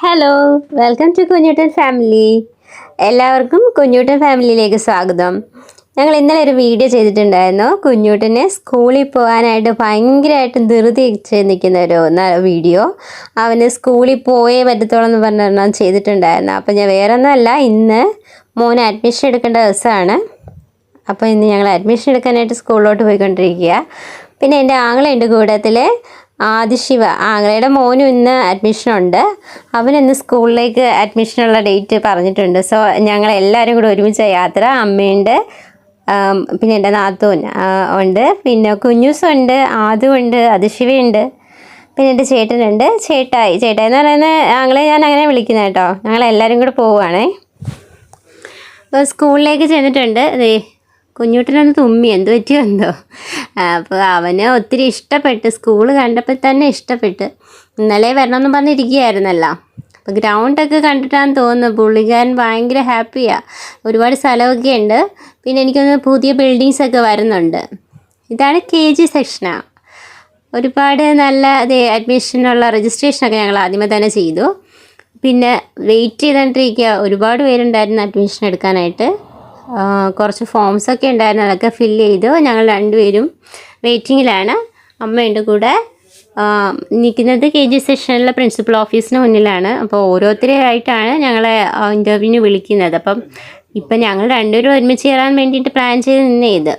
Hello welcome to Kunjoottan family എല്ലാവർക്കും കുഞ്ഞൂട്ടൻ ഫാമിലിയിലേക്ക് സ്വാഗതം. ഞങ്ങൾ ഇന്നലെ ഒരു വീഡിയോ ചെയ്തിട്ടുണ്ടായിരുന്നു. കുഞ്ഞൂട്ടനെ സ്കൂളിൽ പോകാനായിട്ട് ഭയങ്കരമായിട്ട് ധൃതി നിൽക്കുന്ന ഒരു വീഡിയോ അവന് സ്കൂളിൽ പോയേ പറ്റത്തോളം എന്ന് പറഞ്ഞാൽ ചെയ്തിട്ടുണ്ടായിരുന്നു. അപ്പോൾ ഞാൻ വേറെ ഒന്നുമല്ല ഇന്ന് മോൻ അഡ്മിഷൻ എടുക്കേണ്ട ദിവസമാണ്. അപ്പോൾ ഇന്ന് ഞങ്ങൾ അഡ്മിഷൻ എടുക്കാനായിട്ട് സ്കൂളിലോട്ട് പോയിക്കൊണ്ടിരിക്കുക. പിന്നെ എന്റെ ആങ്ങളയുണ്ട് കൂട്ടത്തിൽ ആദിശിവ. ആങ്ങളയുടെ മോനും ഇന്ന് അഡ്മിഷൻ ഉണ്ട്. അവൻ ഇന്ന് സ്കൂളിലേക്ക് അഡ്മിഷനുള്ള ഡേറ്റ് പറഞ്ഞിട്ടുണ്ട്. സോ ഞങ്ങൾ എല്ലാവരും കൂടെ ഒരുമിച്ച യാത്ര. അമ്മയുണ്ട് പിന്നെ എന്റെ നാത്തൂൻ ഉണ്ട്. പിന്നെ കുഞ്ഞൂസുണ്ട് ആദുണ്ട് അതിശിവയുണ്ട് പിന്നെ എന്റെ ചേട്ടനുണ്ട് ചേട്ടായി ചേട്ടായി എന്ന് പറയുന്നത് ആങ്ങളെ ഞാൻ അങ്ങനെ വിളിക്കുന്നത് കേട്ടോ. ഞങ്ങൾ എല്ലാവരും കൂടെ പോവുകയാണേ സ്കൂളിലേക്ക് ചെന്നിട്ടുണ്ട്. ദേ കുഞ്ഞുട്ടിനൊന്ന് തുമ്മി. എന്ത് പറ്റിയോ എന്തോ? അപ്പോൾ അവന് ഒത്തിരി ഇഷ്ടപ്പെട്ട്. സ്കൂൾ കണ്ടപ്പോൾ തന്നെ ഇഷ്ടപ്പെട്ട്. ഇന്നലെ വരണമെന്ന് പറഞ്ഞിരിക്കുകയായിരുന്നല്ലോ. അപ്പോൾ ഗ്രൗണ്ടൊക്കെ കണ്ടിട്ടാന്ന് തോന്നുന്നു. പുള്ളിക്കാരൻ ഭയങ്കര ഹാപ്പിയാണ് ഒരുപാട് സ്ഥലമൊക്കെ ഉണ്ട്. പിന്നെ എനിക്കൊന്ന് പുതിയ ബിൽഡിങ്സൊക്കെ വരുന്നുണ്ട്. ഇതാണ് കെ ജി സെക്ഷനാണ് ഒരുപാട് നല്ല അഡ്മിഷനുള്ള രജിസ്ട്രേഷനൊക്കെ ഞങ്ങൾ ആദ്യമേ തന്നെ ചെയ്തു. പിന്നെ വെയിറ്റ് ചെയ്തുകൊണ്ടിരിക്കുക ഒരുപാട് പേരുണ്ടായിരുന്നു അഡ്മിഷൻ എടുക്കാനായിട്ട്. കുറച്ച് ഫോംസൊക്കെ ഉണ്ടായിരുന്നു. അതൊക്കെ ഫില്ല് ചെയ്തു. ഞങ്ങൾ രണ്ടുപേരും വെയിറ്റിങ്ങിലാണ് അമ്മയുണ്ട് കൂടെ ആ, നിൽക്കുന്നത് കെ ജി സെഷനിലെ പ്രിൻസിപ്പൽ ഓഫീസിന് മുന്നിലാണ്. അപ്പോൾ ഓരോരുത്തരെയായിട്ടാണ് ഞങ്ങളെ ഇന്റർവ്യൂവിന് വിളിക്കുന്നത്. അപ്പം ഇപ്പം ഞങ്ങൾ രണ്ടുപേരും ഒരുമിച്ച് കയറാൻ വേണ്ടിയിട്ട് പ്ലാൻ ചെയ്ത് നിന്നേ ഇത്.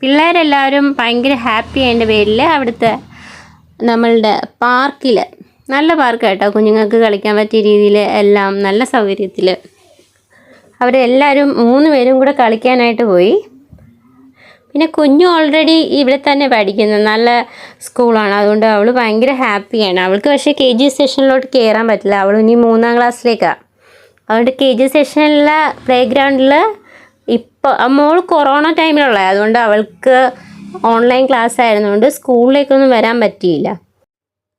പിള്ളേരെല്ലാവരും ഭയങ്കര ഹാപ്പി ആയതിന്റെ പേരിൽ. അവിടുത്തെ നമ്മളുടെ പാർക്കിൽ നല്ല പാർക്ക് കേട്ടോ. കുഞ്ഞുങ്ങൾക്ക് കളിക്കാൻ പറ്റിയ രീതിയിൽ എല്ലാം നല്ല സൗകര്യത്തിൽ. അവരെല്ലാവരും മൂന്ന് പേരും കൂടെ കളിക്കാനായിട്ട് പോയി. പിന്നെ കുഞ്ഞു ഓൾറെഡി ഇവിടെ തന്നെ പഠിക്കുന്നു. നല്ല സ്കൂളാണ്. അതുകൊണ്ട് അവൾ ഭയങ്കര ഹാപ്പിയാണ്. അവൾക്ക് പക്ഷേ കെ ജി സെഷനിലോട്ട് കയറാൻ പറ്റില്ല. അവൾ ഇനി മൂന്നാം ക്ലാസ്സിലേക്കാണ് അതുകൊണ്ട് കെ ജി സെഷനിലെ പ്ലേ ഗ്രൗണ്ടിൽ ഇപ്പോൾ മോൾ കൊറോണ ടൈമിലുള്ള അതുകൊണ്ട് അവൾക്ക് ഓൺലൈൻ ക്ലാസ് ആയിരുന്നുകൊണ്ട് സ്കൂളിലേക്കൊന്നും വരാൻ പറ്റിയില്ല.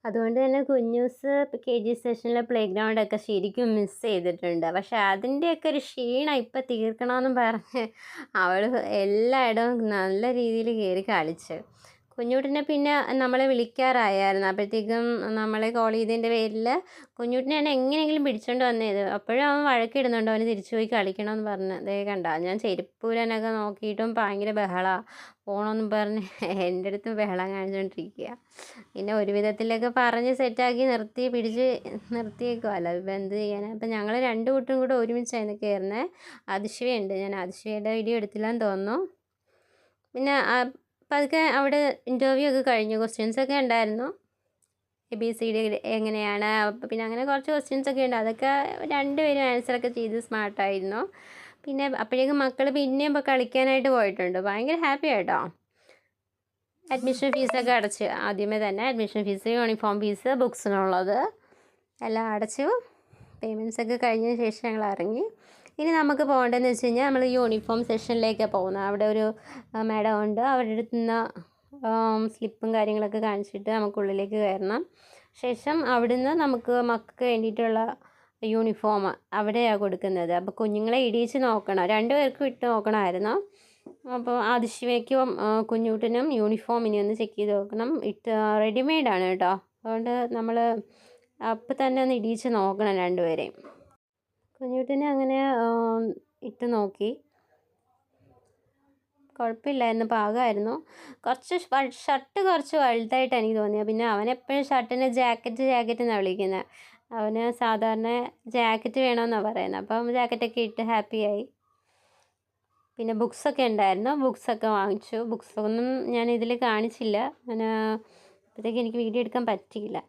അതുകൊണ്ട് തന്നെ കുഞ്ഞൂസ് കെ ജി സെഷനിലെ പ്ലേ ഗ്രൗണ്ടൊക്കെ ശരിക്കും മിസ് ചെയ്തിട്ടുണ്ട്. പക്ഷെ അതിന്റെയൊക്കെ ഒരു ക്ഷീണം ഇപ്പം തീർക്കണമെന്നും പറഞ്ഞ് അവൾ എല്ലായിടവും നല്ല രീതിയിൽ കയറി കളിച്ച്. കുഞ്ഞൂട്ടിനെ പിന്നെ നമ്മളെ വിളിക്കാറായായിരുന്നു. അപ്പോഴത്തേക്കും നമ്മളെ കോൾ ചെയ്തതിന്റെ പേരിൽ കുഞ്ഞൂട്ടിനെ എങ്ങനെയെങ്കിലും പിടിച്ചോണ്ട് വന്നത്. അപ്പോഴും അവൻ വഴക്കിടുന്നുണ്ട്. അവന് തിരിച്ചു പോയി കളിക്കണമെന്ന് പറഞ്ഞ്. ദേ കണ്ട ഞാൻ ചെരുപ്പൂരനൊക്കെ നോക്കിയിട്ടും ഭയങ്കര ബഹളമാണ് പോകണമെന്ന് പറഞ്ഞ് എന്റെ അടുത്ത് ബഹളം കാണിച്ചുകൊണ്ടിരിക്കുക പിന്നെ ഒരു വിധത്തിലൊക്കെ പറഞ്ഞ് സെറ്റാക്കി നിർത്തി പിടിച്ച് നിർത്തിയേക്കുമല്ലോ ഇപ്പം എന്ത് ചെയ്യാനാണ് അപ്പം ഞങ്ങൾ രണ്ട് കൂട്ടും കൂടെ ഒരുമിച്ചായിരുന്നു കയറുന്നത് അതിശയുണ്ട് ഞാൻ അതിശയുടെ വീഡിയോ എടുത്തില്ലാന്ന് തോന്നുന്നു. പിന്നെ ആ, അതൊക്കെ അവിടെ ഇന്റർവ്യൂ ഒക്കെ കഴിഞ്ഞു. ക്വസ്റ്റ്യൻസ് ഒക്കെ ഉണ്ടായിരുന്നു. എ ബി സി ഡി എങ്ങനെയാണ്? പിന്നെ അങ്ങനെ കുറച്ച് ക്വസ്റ്റ്യൻസ് ഒക്കെ ഉണ്ട്. അതൊക്കെ രണ്ടുപേരും ആൻസറൊക്കെ ചെയ്ത് സ്മാർട്ടായിരുന്നു പിന്നെ അപ്പോഴേക്കും മക്കൾ പിന്നെയും ഇപ്പോൾ കളിക്കാനായിട്ട് പോയിട്ടുണ്ട്. ഭയങ്കര ഹാപ്പി ആയിട്ടോ അഡ്മിഷൻ ഫീസൊക്കെ അടച്ച്. ആദ്യമേ തന്നെ അഡ്മിഷൻ ഫീസ് യൂണിഫോം ഫീസ് ബുക്സിനുള്ളത് എല്ലാം അടച്ചു. പേയ്മെന്റ്സ് ഒക്കെ കഴിഞ്ഞതിന് ശേഷം ഞങ്ങൾ ഇറങ്ങി. ഇനി നമുക്ക് പോകേണ്ടതെന്ന് വെച്ച് കഴിഞ്ഞാൽ നമ്മൾ യൂണിഫോം സെഷനിലേക്ക് പോകുന്നത് അവിടെ ഒരു മാഡം ഉണ്ട്. അവരുടെ അടുത്ത് നിന്ന് സ്ലിപ്പും കാര്യങ്ങളൊക്കെ കാണിച്ചിട്ട് നമുക്ക് ഉള്ളിലേക്ക് കയറണം. ശേഷം അവിടുന്ന് നമുക്ക് മക്കൾക്ക് വേണ്ടിയിട്ടുള്ള യൂണിഫോം അവിടെയാണ് കൊടുക്കുന്നത്. അപ്പോൾ കുഞ്ഞുങ്ങളെ ഇടിയിച്ച് നോക്കണം. രണ്ടുപേർക്കും ഇട്ട് നോക്കണമായിരുന്നു. അപ്പോൾ അതിശിവയ്ക്കും കുഞ്ഞൂട്ടനും യൂണിഫോം ഇനി ഒന്ന് ചെക്ക് ചെയ്ത് നോക്കണം. ഇട്ട് റെഡിമെയ്ഡാണ് കേട്ടോ. അതുകൊണ്ട് നമ്മൾ അപ്പം തന്നെ ഒന്ന് ഇടിയിച്ച് നോക്കണം രണ്ടുപേരെയും. കുഞ്ഞൂട്ടിനെ അങ്ങനെ ഇട്ട് നോക്കി. കുഴപ്പമില്ലായിരുന്നു പാകമായിരുന്നു. കുറച്ച് ഷർട്ട് കുറച്ച് വലുതായിട്ട് എനിക്ക് തോന്നിയത് പിന്നെ അവൻ എപ്പോഴും ഷർട്ടിന് ജാക്കറ്റ് ജാക്കറ്റ് എന്നാണ് വിളിക്കുന്നത് അവന് സാധാരണ ജാക്കറ്റ് വേണമെന്നാണ് പറയുന്നത് അപ്പം ജാക്കറ്റൊക്കെ ഇട്ട് ഹാപ്പിയായി. പിന്നെ ബുക്സൊക്കെ ഉണ്ടായിരുന്നു. ബുക്സൊക്കെ വാങ്ങിച്ചു. ബുക്സൊന്നും ഞാൻ ഇതിൽ കാണിച്ചില്ല. ഞാൻ അപ്പോഴത്തേക്ക് എനിക്ക് വീഡിയോ എടുക്കാൻ പറ്റിയില്ല.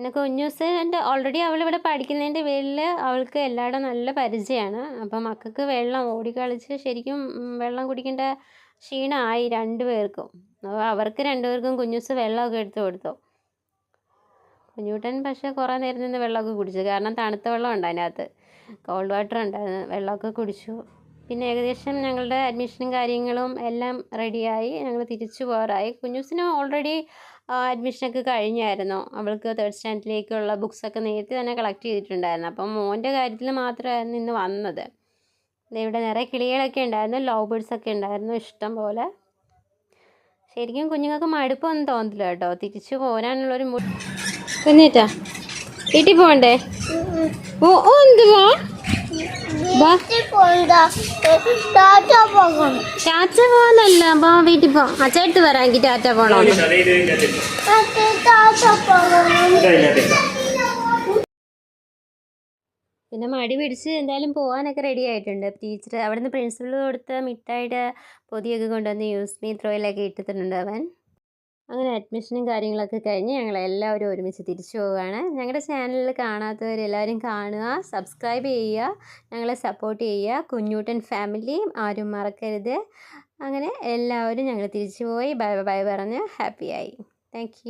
പിന്നെ എന്റെ ഓൾറെഡി അവൾ ഇവിടെ പഠിക്കുന്നതിന്റെ പേരിൽ അവൾക്ക് എല്ലായിടും നല്ല പരിചയമാണ്. അപ്പം മക്കൾക്ക് വെള്ളം ഓടിക്കളിച്ച് ശരിക്കും വെള്ളം കുടിക്കേണ്ട ക്ഷീണമായി രണ്ടു പേർക്കും. അപ്പോൾ അവർക്ക് രണ്ടുപേർക്കും കുഞ്ഞൂസ് വെള്ളമൊക്കെ എടുത്ത് കൊടുത്തു. കുഞ്ഞൂട്ടൻ പക്ഷേ കുറേ നേരം നിന്ന് വെള്ളമൊക്കെ കുടിച്ചു. കാരണം തണുത്ത വെള്ളം ഉണ്ട് അതിനകത്ത്. കോൾഡ് വാട്ടർ ഉണ്ടായിരുന്നു. വെള്ളമൊക്കെ കുടിച്ചു. പിന്നെ ഏകദേശം ഞങ്ങളുടെ അഡ്മിഷനും കാര്യങ്ങളും എല്ലാം റെഡിയായി ഞങ്ങൾ തിരിച്ചു പോകാറായി. കുഞ്ഞൂസിന് ഓൾറെഡി അഡ്മിഷനൊക്കെ കഴിഞ്ഞായിരുന്നു. അവൾക്ക് തേർഡ് സ്റ്റാൻഡേർഡിലേക്കുള്ള ബുക്സൊക്കെ നേരത്തെ തന്നെ കളക്ട് ചെയ്തിട്ടുണ്ടായിരുന്നു. അപ്പം മോന്റെ കാര്യത്തിൽ മാത്രമായിരുന്നു ഇന്ന് വന്നത്. ഇവിടെ നിറയെ കിളികളൊക്കെ ഉണ്ടായിരുന്നു. ലവ് ബേഡ്സൊക്കെ ഉണ്ടായിരുന്നു ഇഷ്ടം പോലെ. ശരിക്കും കുഞ്ഞുങ്ങൾക്ക് മടുപ്പൊന്നും തോന്നില്ല കേട്ടോ. തിരിച്ചു പോരാനുള്ളൊരു കുഞ്ഞിട്ടാ വീട്ടിൽ പോകണ്ടേ? ഓ ഓ എന്തുവാ. ടാറ്റ പോകാനല്ല ബാ വീട്ടിൽ പോ. അച്ഛടുത്ത് എനിക്ക് ടാറ്റ പോണോ പിന്നെ മടി പിടിച്ച് എന്തായാലും പോകാനൊക്കെ റെഡി ആയിട്ടുണ്ട്. ടീച്ചർ അവിടുന്ന് പ്രിൻസിപ്പൾ കൊടുത്ത മിഠായിയുടെ പൊതിയൊക്കെ കൊണ്ടുവന്ന് യൂസ് മീ ത്രോയിലൊക്കെ ഇട്ടിട്ടുണ്ട് അവൻ. അങ്ങനെ അഡ്മിഷനും കാര്യങ്ങളൊക്കെ കഴിഞ്ഞ് ഞങ്ങൾ എല്ലാവരും ഒരുമിച്ച് തിരിച്ചു പോവുകയാണ്. ഞങ്ങളുടെ ചാനലിൽ കാണാത്തവരെല്ലാവരും കാണുക സബ്സ്ക്രൈബ് ചെയ്യുക ഞങ്ങളെ സപ്പോർട്ട് ചെയ്യുക. കുഞ്ഞൂട്ടൻ ഫാമിലിയും ആരും മറക്കരുത്. അങ്ങനെ എല്ലാവരും ഞങ്ങൾ തിരിച്ചു പോയി. ബൈ ബൈ പറഞ്ഞ് ഹാപ്പിയായി താങ്ക്